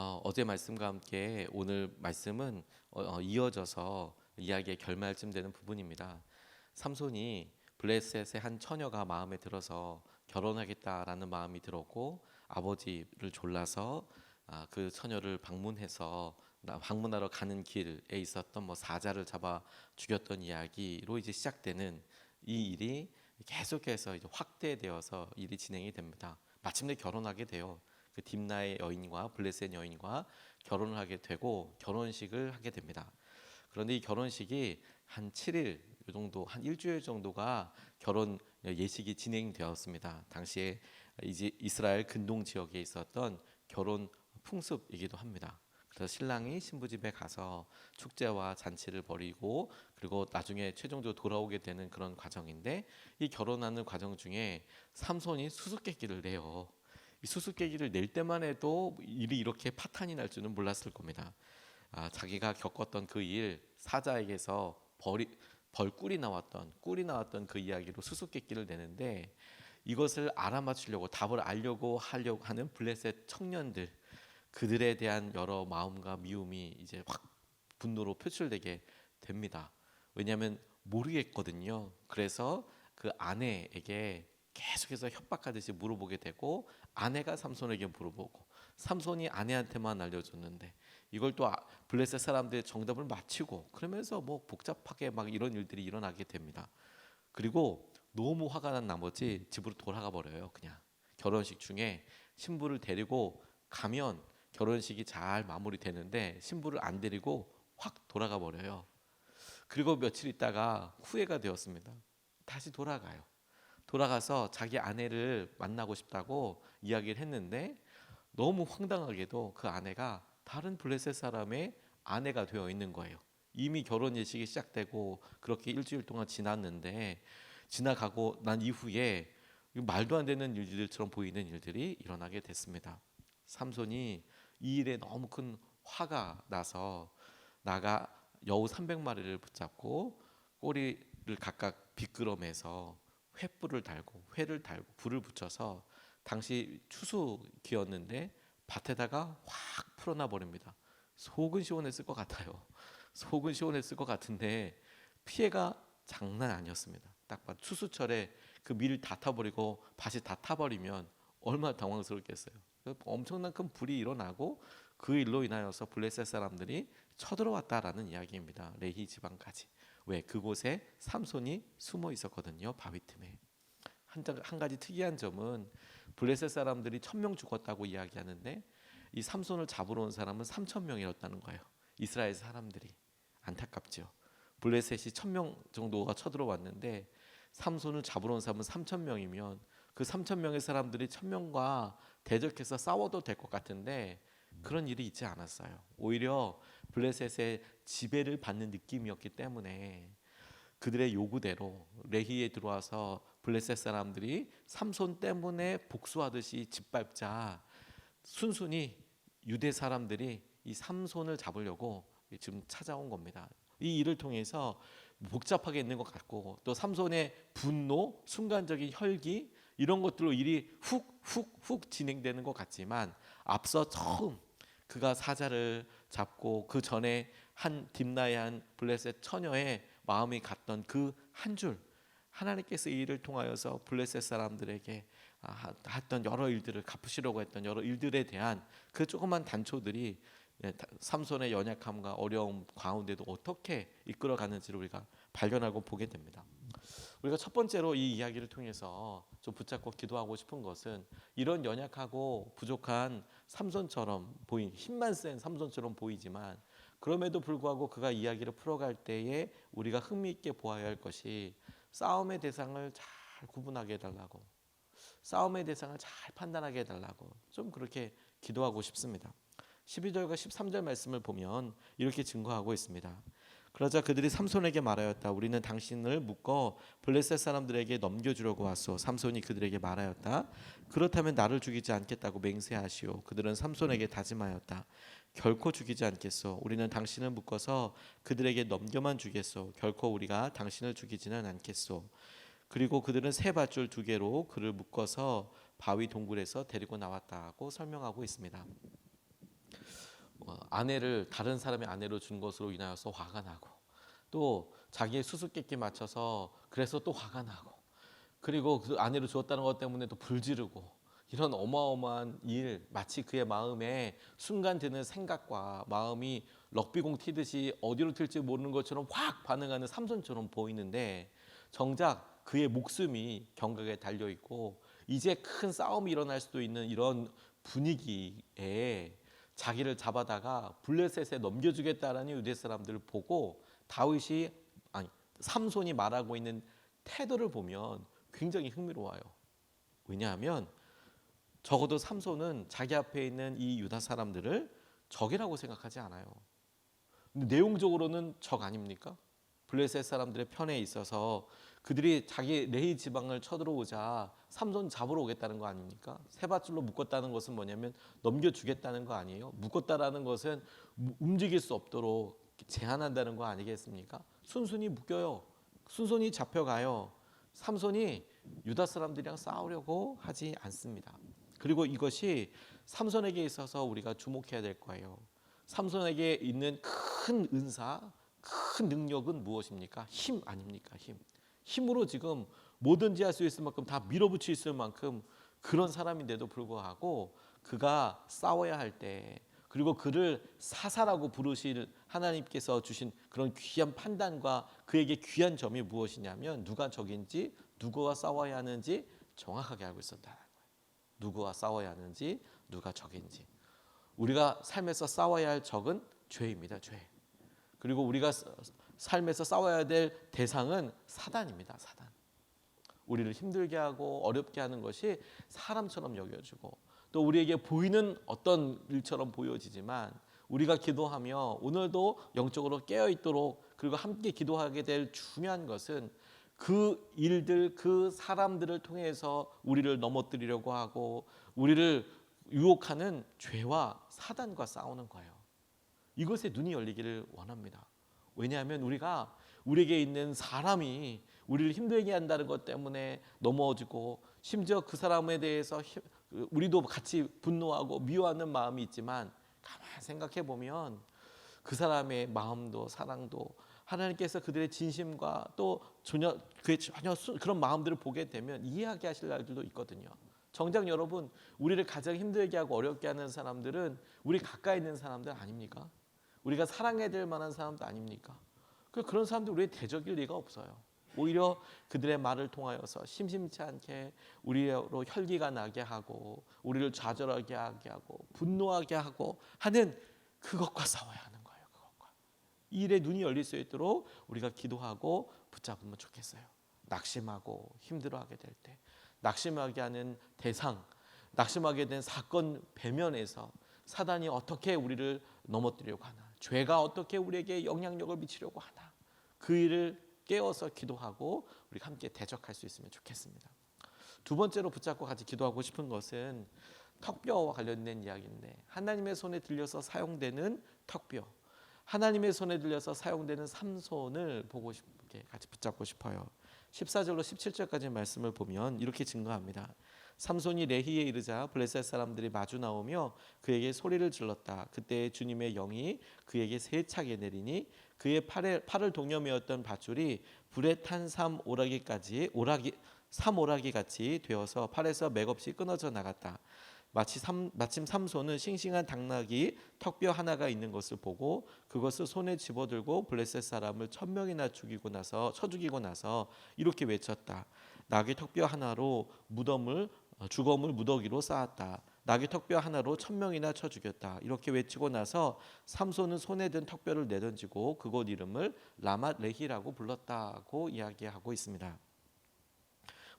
어, 어제 말씀과 함께 오늘 말씀은 어, 어, 이어져서 이야기의 결말쯤 되는 부분입니다. 삼손이 블레셋의 한 처녀가 마음에 들어서 결혼하겠다라는 마음이 들었고 아버지를 졸라서 아, 그 처녀를 방문해서 나- 방문하러 가는 길에 있었던 뭐 사자를 잡아 죽였던 이야기로 이제 시작되는 이 일이 계속해서 이제 확대되어서 일이 진행이 됩니다. 마침내 결혼하게 돼요. 그 딥나의 여인과 블레셋 여인과 결혼을 하게 되고 결혼식을 하게 됩니다. 그런데 이 결혼식이 한 7일 요 정도 한 일주일 정도가 결혼 예식이 진행되었습니다. 당시에 이제 이스라엘 근동 지역에 있었던 결혼 풍습이기도 합니다. 그래서 신랑이 신부 집에 가서 축제와 잔치를 벌이고 그리고 나중에 최종적으로 돌아오게 되는 그런 과정인데 이 결혼하는 과정 중에 삼손이 수수께끼를 내요. 이 수수께끼를 낼 때만 해도 일이 이렇게 파탄이 날 줄은 몰랐을 겁니다. 아, 자기가 겪었던 그 일 사자에게서 벌이 벌 꿀이 나왔던 꿀이 나왔던 그 이야기로 수수께끼를 내는데 이것을 알아맞히려고 답을 알려고 하려고 하는 블레셋 청년들 그들에 대한 여러 마음과 미움이 이제 확 분노로 표출되게 됩니다. 왜냐하면 모르겠거든요. 그래서 그 아내에게 계속해서 협박하듯이 물어보게 되고 아내가 삼손에게 물어보고 삼손이 아내한테만 알려줬는데 이걸 또 아- 블레셋 사람들의 정답을 맞히고 그러면서 뭐 복잡하게 막 이런 일들이 일어나게 됩니다. 그리고 너무 화가 난 나머지 집으로 돌아가 버려요. 그냥 결혼식 중에 신부를 데리고 가면 결혼식이 잘 마무리되는데 신부를 안 데리고 확 돌아가 버려요. 그리고 며칠 있다가 후회가 되었습니다. 다시 돌아가요. 돌아가서 자기 아내를 만나고 싶다고 이야기를 했는데 너무 황당하게도 그 아내가 다른 블레셋 사람의 아내가 되어 있는 거예요. 이미 결혼 예식이 시작되고 그렇게 일주일 동안 지났는데 지나가고 난 이후에 말도 안 되는 일들처럼 보이는 일들이 일어나게 됐습니다. 삼손이 이 일에 너무 큰 화가 나서 나가 여우 300마리를 붙잡고 꼬리를 각각 비끄럼해서 횃불을 달고 회를 달고 불을 붙여서 당시 추수기였는데 밭에다가 확 풀어놔 버립니다. 속은 시원했을 것 같아요. 속은 시원했을 것 같은데 피해가 장난 아니었습니다. 딱 봐. 추수철에 그 밀을 다 타버리고 밭이 다 타버리면 얼마나 당황스럽겠어요. 엄청난 큰 불이 일어나고 그 일로 인하여서 블레셋 사람들이 쳐들어왔다라는 이야기입니다. 레히 지방까지. 왜 그곳에 삼손이 숨어 있었거든요. 바위 틈에. 한, 자- 한 가지 특이한 점은 블레셋 사람들이 천 명 죽었다고 이야기하는데 이 삼손을 잡으러 온 사람은 삼천 명이었다는 거예요. 이스라엘 사람들이 안타깝죠. 블레셋이 천 명 정도가 쳐들어왔는데 삼손을 잡으러 온 사람은 삼천 명이면 그 삼천 명의 사람들이 천 명과 대적해서 싸워도 될 것 같은데 그런 일이 있지 않았어요. 오히려 블레셋의 지배를 받는 느낌이었기 때문에 그들의 요구대로 레히에 들어와서 블레셋 사람들이 삼손 때문에 복수하듯이 짓밟자 순순히 유대 사람들이 이 삼손을 잡으려고 지금 찾아온 겁니다. 이 일을 통해서 복잡하게 있는 것 같고 또 삼손의 분노, 순간적인 혈기 이런 것들로 일이 훅훅훅 진행되는 것 같지만 앞서 처음 그가 사자를 잡고 그 전에 한 딥나의 한 블레셋 처녀의 마음이 갔던 그 한 줄 하나님께서 이 일을 통하여서 블레셋 사람들에게 아, 했던 여러 일들을 갚으시려고 했던 여러 일들에 대한 그 조그만 단초들이 예, 다- 삼손의 연약함과 어려움 가운데도 어떻게 이끌어가는지를 우리가 발견하고 보게 됩니다. 우리가 첫 번째로 이 이야기를 통해서 좀 붙잡고 기도하고 싶은 것은 이런 연약하고 부족한 삼손처럼 보인 힘만 센 삼손처럼 보이지만 그럼에도 불구하고 그가 이야기를 풀어갈 때에 우리가 흥미있게 보아야 할 것이 싸움의 대상을 잘 구분하게 해달라고 싸움의 대상을 잘 판단하게 해달라고 좀 그렇게 기도하고 싶습니다. 12절과 13절 말씀을 보면 이렇게 증거하고 있습니다. 그러자 그들이 삼손에게 말하였다. 우리는 당신을 묶어 블레셋 사람들에게 넘겨주려고 왔소. 삼손이 그들에게 말하였다. 그렇다면 나를 죽이지 않겠다고 맹세하시오. 그들은 삼손에게 다짐하였다. 결코 죽이지 않겠소. 우리는 당신을 묶어서 그들에게 넘겨만 주겠소. 결코 우리가 당신을 죽이지는 않겠소. 그리고 그들은 새 밧줄 두 개로 그를 묶어서 바위 동굴에서 데리고 나왔다고 설명하고 있습니다. 어, 아내를 다른 사람의 아내로 준 것으로 인하여서 화가 나고 또 자기의 수수께끼 맞춰서 그래서 또 화가 나고 그리고 그 아내를 주었다는 것 때문에 또 불지르고 이런 어마어마한 일 마치 그의 마음에 순간 드는 생각과 마음이 럭비공 튀듯이 어디로 튈지 모르는 것처럼 확 반응하는 삼손처럼 보이는데 정작 그의 목숨이 경각에 달려 있고 이제 큰 싸움이 일어날 수도 있는 이런 분위기에 자기를 잡아다가 블레셋에 넘겨주겠다라는 유대 사람들을 보고 다윗이 아니 삼손이 말하고 있는 태도를 보면 굉장히 흥미로워요. 왜냐하면 적어도 삼손은 자기 앞에 있는 이 유다 사람들을 적이라고 생각하지 않아요. 내용적으로는 적 아닙니까? 블레셋 사람들의 편에 있어서 그들이 자기 레이 지방을 쳐들어오자 삼손 잡으러 오겠다는 거 아닙니까? 세 밧줄로 묶었다는 것은 뭐냐면 넘겨주겠다는 거 아니에요? 묶었다라는 것은 무- 움직일 수 없도록 제한한다는 거 아니겠습니까? 순순히 묶여요. 순순히 잡혀가요. 삼손이 유다 사람들이랑 싸우려고 하지 않습니다. 그리고 이것이 삼손에게 있어서 우리가 주목해야 될 거예요. 삼손에게 있는 큰 은사, 큰 능력은 무엇입니까? 힘 아닙니까? 힘. 힘으로 지금 뭐든지 할 수 있을 만큼 다 밀어붙일 수 있을 만큼 그런 사람인데도 불구하고 그가 싸워야 할 때 그리고 그를 사사라고 부르실 하나님께서 주신 그런 귀한 판단과 그에게 귀한 점이 무엇이냐면 누가 적인지 누구와 싸워야 하는지 정확하게 알고 있었다는 거예요. 누구와 싸워야 하는지 누가 적인지 우리가 삶에서 싸워야 할 적은 죄입니다. 죄. 그리고 우리가 사- 삶에서 싸워야 될 대상은 사단입니다. 사단. 우리를 힘들게 하고 어렵게 하는 것이 사람처럼 여겨지고 또 우리에게 보이는 어떤 일처럼 보여지지만 우리가 기도하며 오늘도 영적으로 깨어 있도록 그리고 함께 기도하게 될 중요한 것은 그 일들 그 사람들을 통해서 우리를 넘어뜨리려고 하고 우리를 유혹하는 죄와 사단과 싸우는 거예요. 이것에 눈이 열리기를 원합니다. 왜냐하면 우리가 우리에게 있는 사람이 우리를 힘들게 한다는 것 때문에 넘어지고 심지어 그 사람에 대해서 힘- 그 우리도 같이 분노하고 미워하는 마음이 있지만 가만 생각해 보면 그 사람의 마음도 사랑도 하나님께서 그들의 진심과 또 전혀 그의 전혀 수- 그런 마음들을 보게 되면 이해하게 하실 날들도 있거든요. 정작 여러분 우리를 가장 힘들게 하고 어렵게 하는 사람들은 우리 가까이 있는 사람들 아닙니까? 우리가 사랑해야 될 만한 사람도 아닙니까? 그 그런 사람들 우리의 대적일 리가 없어요. 오히려 그들의 말을 통하여서 심심치 않게 우리로 혈기가 나게 하고 우리를 좌절하게 하게 하고 분노하게 하고 하는 그것과 싸워야 하는 거예요. 그것과 이 일에 눈이 열릴 수 있도록 우리가 기도하고 붙잡으면 좋겠어요. 낙심하고 힘들어하게 될 때, 낙심하게 하는 대상, 낙심하게 된 사건 배면에서 사단이 어떻게 우리를 넘어뜨리려고 하나, 죄가 어떻게 우리에게 영향력을 미치려고 하나, 그 일을 깨어서 기도하고 우리 함께 대적할 수 있으면 좋겠습니다. 두 번째로 붙잡고 같이 기도하고 싶은 것은 턱뼈와 관련된 이야기인데 하나님의 손에 들려서 사용되는 턱뼈, 하나님의 손에 들려서 사용되는 삼손을 보고 싶게 같이 붙잡고 싶어요. 14절로 17절까지 말씀을 보면 이렇게 증거합니다. 삼손이 레히에 이르자 블레셋 사람들이 마주 나오며 그에게 소리를 질렀다. 그때 주님의 영이 그에게 세차게 내리니 그의 팔에, 팔을 동여매었던 밧줄이 불에 탄 삼 오라기까지 오라기 삼 오라기 같이 되어서 팔에서 맥없이 끊어져 나갔다. 마치 삼, 마침 삼손은 싱싱한 당나귀 턱뼈 하나가 있는 것을 보고 그것을 손에 집어들고 블레셋 사람을 천 명이나 죽이고 나서 쳐 죽이고 나서 이렇게 외쳤다. 나귀 턱뼈 하나로 무덤을 어, 주검을 무더기로 쌓았다. 나귀 턱뼈 하나로 천 명이나 쳐 죽였다. 이렇게 외치고 나서 삼손은 손에 든 턱뼈를 내던지고 그곳 이름을 라맛 레히라고 불렀다고 이야기하고 있습니다.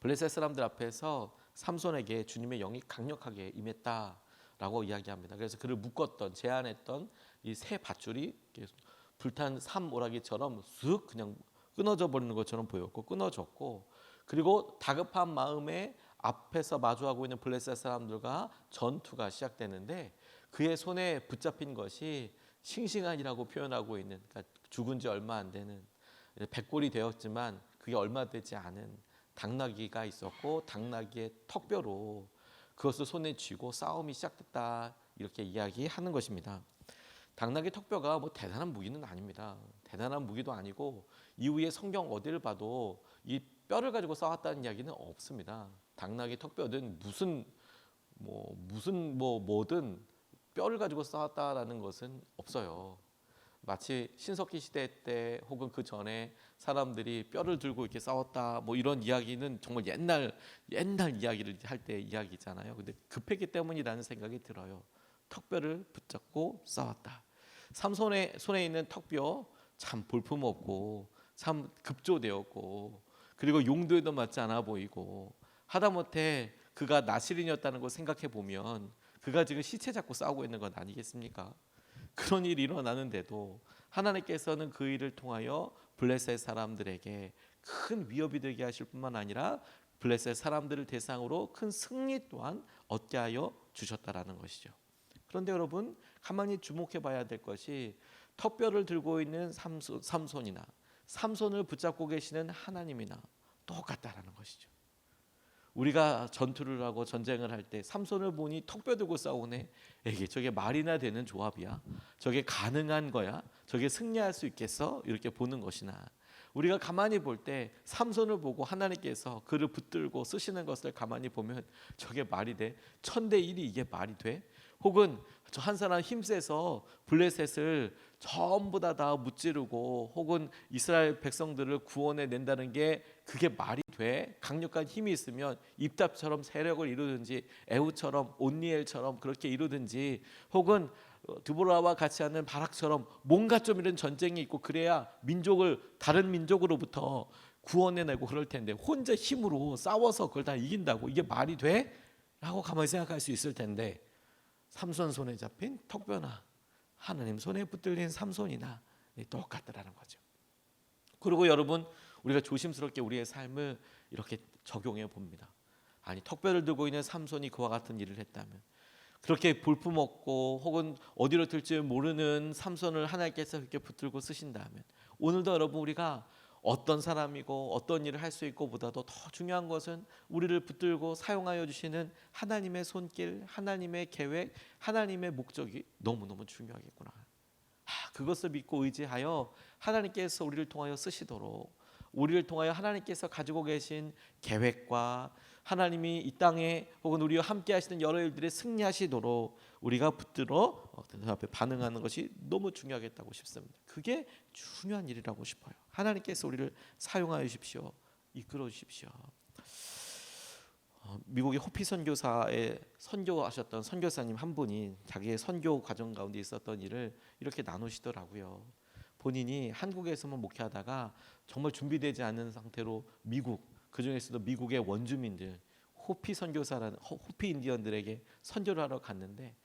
블레셋 사람들 앞에서 삼손에게 주님의 영이 강력하게 임했다라고 이야기합니다. 그래서 그를 묶었던 제한했던 이 새 밧줄이 불탄 삼 오라기처럼 쓱 그냥 끊어져 버리는 것처럼 보였고 끊어졌고 그리고 다급한 마음에 앞에서 마주하고 있는 블레셋 사람들과 전투가 시작되는데 그의 손에 붙잡힌 것이 싱싱한이라고 표현하고 있는 그러니까 죽은 지 얼마 안 되는 백골이 되었지만 그게 얼마 되지 않은 당나귀가 있었고 당나귀의 턱뼈로 그것을 손에 쥐고 싸움이 시작됐다 이렇게 이야기하는 것입니다. 당나귀 턱뼈가 뭐 대단한 무기는 아닙니다. 대단한 무기도 아니고 이후에 성경 어디를 봐도 이 뼈를 가지고 싸웠다는 이야기는 없습니다. 당나귀 턱뼈든 무슨 뭐 무슨 뭐 뭐든 뼈를 가지고 싸웠다라는 것은 없어요. 마치 신석기 시대 때 혹은 그 전에 사람들이 뼈를 들고 이렇게 싸웠다 뭐 이런 이야기는 정말 옛날 옛날 이야기를 할 때 이야기잖아요. 근데 급했기 때문이라는 생각이 들어요. 턱뼈를 붙잡고 싸웠다. 삼손의 손에 있는 턱뼈 참 볼품 없고 참 급조되었고 그리고 용도에도 맞지 않아 보이고 하다못해 그가 나시린이었다는 걸 생각해 보면 그가 지금 시체 잡고 싸우고 있는 건 아니겠습니까? 그런 일이 일어나는데도 하나님께서는 그 일을 통하여 블레셋 사람들에게 큰 위협이 되게 하실 뿐만 아니라 블레셋 사람들을 대상으로 큰 승리 또한 얻게 하여 주셨다라는 것이죠. 그런데 여러분 가만히 주목해 봐야 될 것이 턱뼈를 들고 있는 삼손, 삼손이나 삼손을 붙잡고 계시는 하나님이나 똑같다라는 것이죠. 우리가 전투를 하고 전쟁을 할 때 삼손을 보니 턱뼈 들고 싸우네. 에게 저게 말이나 되는 조합이야. 저게 가능한 거야. 저게 승리할 수 있겠어? 이렇게 보는 것이나 우리가 가만히 볼 때 삼손을 보고 하나님께서 그를 붙들고 쓰시는 것을 가만히 보면 저게 말이 돼? 천대 일이 이게 말이 돼? 혹은 저 한 사람 힘세서 블레셋을 전부 다 다 무찌르고 혹은 이스라엘 백성들을 구원해 낸다는 게 그게 말이 돼? 강력한 힘이 있으면 입답처럼 세력을 이루든지 에후처럼 온니엘처럼 그렇게 이루든지 혹은 어, 드보라와 같이 하는 바락처럼 뭔가 좀 이런 전쟁이 있고 그래야 민족을 다른 민족으로부터 구원해내고 그럴 텐데 혼자 힘으로 싸워서 그걸 다 이긴다고 이게 말이 돼? 라고 가만히 생각할 수 있을 텐데 삼손 손에 잡힌 턱뼈나 하나님 손에 붙들린 삼손이나 똑같다라는 거죠. 그리고 여러분 우리가 조심스럽게 우리의 삶을 이렇게 적용해 봅니다. 아니 턱뼈를 들고 있는 삼손이 그와 같은 일을 했다면 그렇게 볼품 없고 혹은 어디로 들지 모르는 삼손을 하나님께서 그렇게 붙들고 쓰신다면 오늘도 여러분 우리가 어떤 사람이고 어떤 일을 할 수 있고 보다도 더 중요한 것은 우리를 붙들고 사용하여 주시는 하나님의 손길, 하나님의 계획, 하나님의 목적이 너무너무 중요하겠구나. 아, 그것을 믿고 의지하여 하나님께서 우리를 통하여 쓰시도록 우리를 통하여 하나님께서 가지고 계신 계획과 하나님이 이 땅에 혹은 우리와 함께 하시는 여러 일들에 승리하시도록 우리가 붙들어 어, 그 앞에 반응하는 것이 너무 중요하겠다고 싶습니다. 그게 중요한 일이라고 싶어요. 하나님께서 우리를 사용하여 주십시오. 이끌어 주십시오. 어, 미국의 호피 선교사에 선교하셨던 선교사님 한 분이 자기의 선교 과정 가운데 있었던 일을 이렇게 나누시더라고요. 본인이 한국에서만 목회하다가 정말 준비되지 않은 상태로 미국 그 중에서도 미국의 원주민들 호피 선교사라는 호- 호피 인디언들에게 선교를 하러 갔는데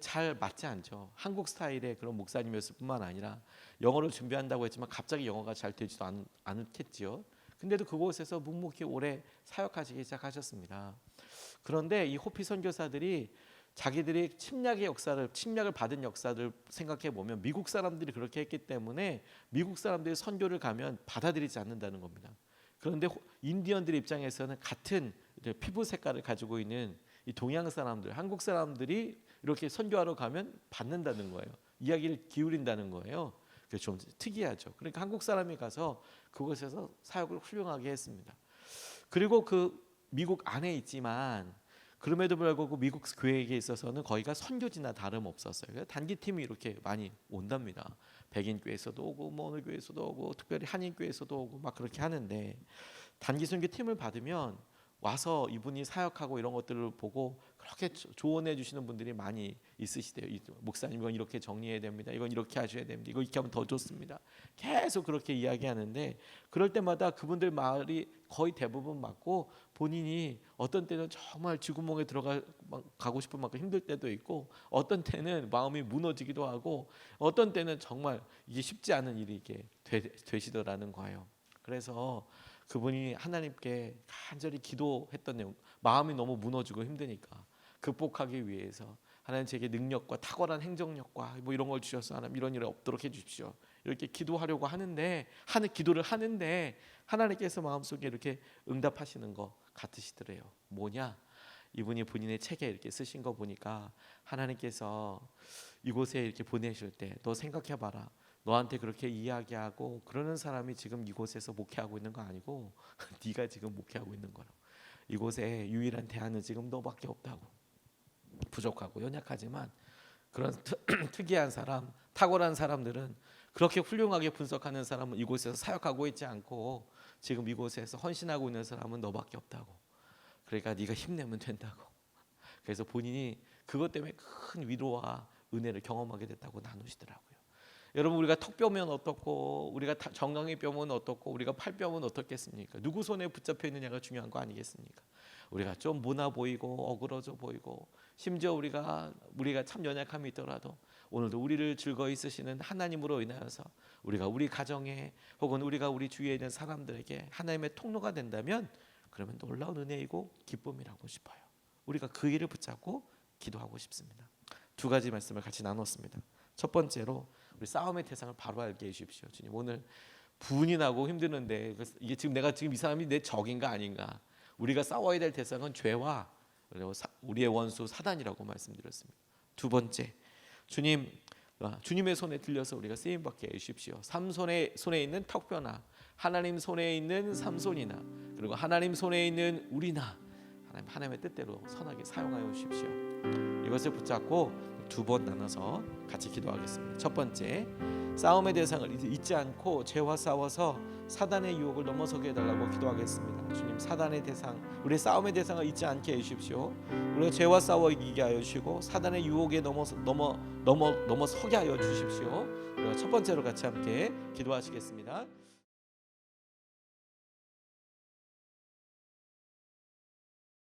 잘 맞지 않죠. 한국 스타일의 그런 목사님이었을 뿐만 아니라 영어를 준비한다고 했지만 갑자기 영어가 잘 되지도 않, 않겠지요. 근데도 그곳에서 묵묵히 오래 사역하시기 시작하셨습니다. 그런데 이 호피 선교사들이 자기들이 침략의 역사를 침략을 받은 역사를 생각해 보면 미국 사람들이 그렇게 했기 때문에 미국 사람들이 선교를 가면 받아들이지 않는다는 겁니다. 그런데 호- 인디언들 입장에서는 같은 피부 색깔을 가지고 있는 이 동양 사람들, 한국 사람들이 이렇게 선교하러 가면 받는다는 거예요. 이야기를 기울인다는 거예요. 그래서 좀 특이하죠. 그러니까 한국 사람이 가서 그곳에서 사역을 훌륭하게 했습니다. 그리고 그 미국 안에 있지만 그럼에도 불구하고 미국 교회에 있어서는 거기가 선교지나 다름 없었어요. 그래서 단기 팀이 이렇게 많이 온답니다. 백인 교회에서도 오고 뭐 어느 교회에서도 오고 특별히 한인 교회에서도 오고 막 그렇게 하는데 단기 선교 팀을 받으면 와서 이분이 사역하고 이런 것들을 보고 그렇게 조- 조언해 주시는 분들이 많이 있으시대요. 이 목사님 이건 이렇게 정리해야 됩니다. 이건 이렇게 하셔야 됩니다. 이거 이렇게 하면 더 좋습니다. 계속 그렇게 이야기하는데 그럴 때마다 그분들 말이 거의 대부분 맞고 본인이 어떤 때는 정말 쥐구멍에 들어가 막 가고 싶은 만큼 힘들 때도 있고 어떤 때는 마음이 무너지기도 하고 어떤 때는 정말 이게 쉽지 않은 일이 이게 되, 되시더라는 거예요. 그래서 그분이 하나님께 간절히 기도했던 마음이 너무 무너지고 힘드니까 극복하기 위해서 하나님 제게 능력과 탁월한 행정력과 뭐 이런 걸 주셔서 하나님 이런 일이 없도록 해 주십시오 이렇게 기도하려고 하는데 하는 기도를 하는데 하나님께서 마음속에 이렇게 응답하시는 것 같으시더래요 뭐냐 이분이 본인의 책에 이렇게 쓰신 거 보니까 하나님께서 이곳에 이렇게 보내실 때 너 생각해 봐라. 너한테 그렇게 이야기하고 그러는 사람이 지금 이곳에서 목회하고 있는 거 아니고 네가 지금 목회하고 있는 거라고. 이곳에 유일한 대안은 지금 너밖에 없다고. 부족하고 연약하지만 그런 특- 특이한 사람, 탁월한 사람들은 그렇게 훌륭하게 분석하는 사람은 이곳에서 사역하고 있지 않고 지금 이곳에서 헌신하고 있는 사람은 너밖에 없다고. 그러니까 네가 힘내면 된다고. 그래서 본인이 그것 때문에 큰 위로와 은혜를 경험하게 됐다고 나누시더라고요. 여러분 우리가 턱뼈면 어떻고 우리가 다- 정강이 뼈면 어떻고 우리가 팔뼈면 어떻겠습니까? 누구 손에 붙잡혀 있느냐가 중요한 거 아니겠습니까? 우리가 좀 모나 보이고 어그러져 보이고 심지어 우리가 우리가 참 연약함이 있더라도 오늘도 우리를 즐거이 쓰시는 하나님으로 인하여서 우리가 우리 가정에 혹은 우리가 우리 주위에 있는 사람들에게 하나님의 통로가 된다면 그러면 놀라운 은혜이고 기쁨이라고 싶어요. 우리가 그 일을 붙잡고 기도하고 싶습니다. 두 가지 말씀을 같이 나눴습니다. 첫 번째로 우리 싸움의 대상을 바로 알게 해 주십시오. 주님 오늘 분이 나고 힘드는데 그- 이게 지금 내가 지금 이 사람이 내 적인가 아닌가? 우리가 싸워야 될 대상은 죄와 우리의 원수 사단이라고 말씀드렸습니다. 두 번째, 주님 아, 주님의 손에 들려서 우리가 쓰임 받게 해 주십시오. 삼손의 손에 있는 턱뼈나 하나님 손에 있는 삼손이나 그리고 하나님 손에 있는 우리나 하나님 하나님의 뜻대로 선하게 사용하여 주십시오. 이것을 붙잡고 두 번 나눠서 같이 기도하겠습니다. 첫 번째, 싸움의 대상을 잊- 잊지 않고 죄와 싸워서 사단의 유혹을 넘어서게 해달라고 기도하겠습니다. 주님, 사단의 대상, 우리 싸움의 대상을 잊지 않게 해주십시오. 우리가 죄와 싸워 이기게 하여 주시고 사단의 유혹에 넘어서 넘어 넘어 넘어서게 하여 주십시오. 첫 번째로 같이 함께 기도하시겠습니다.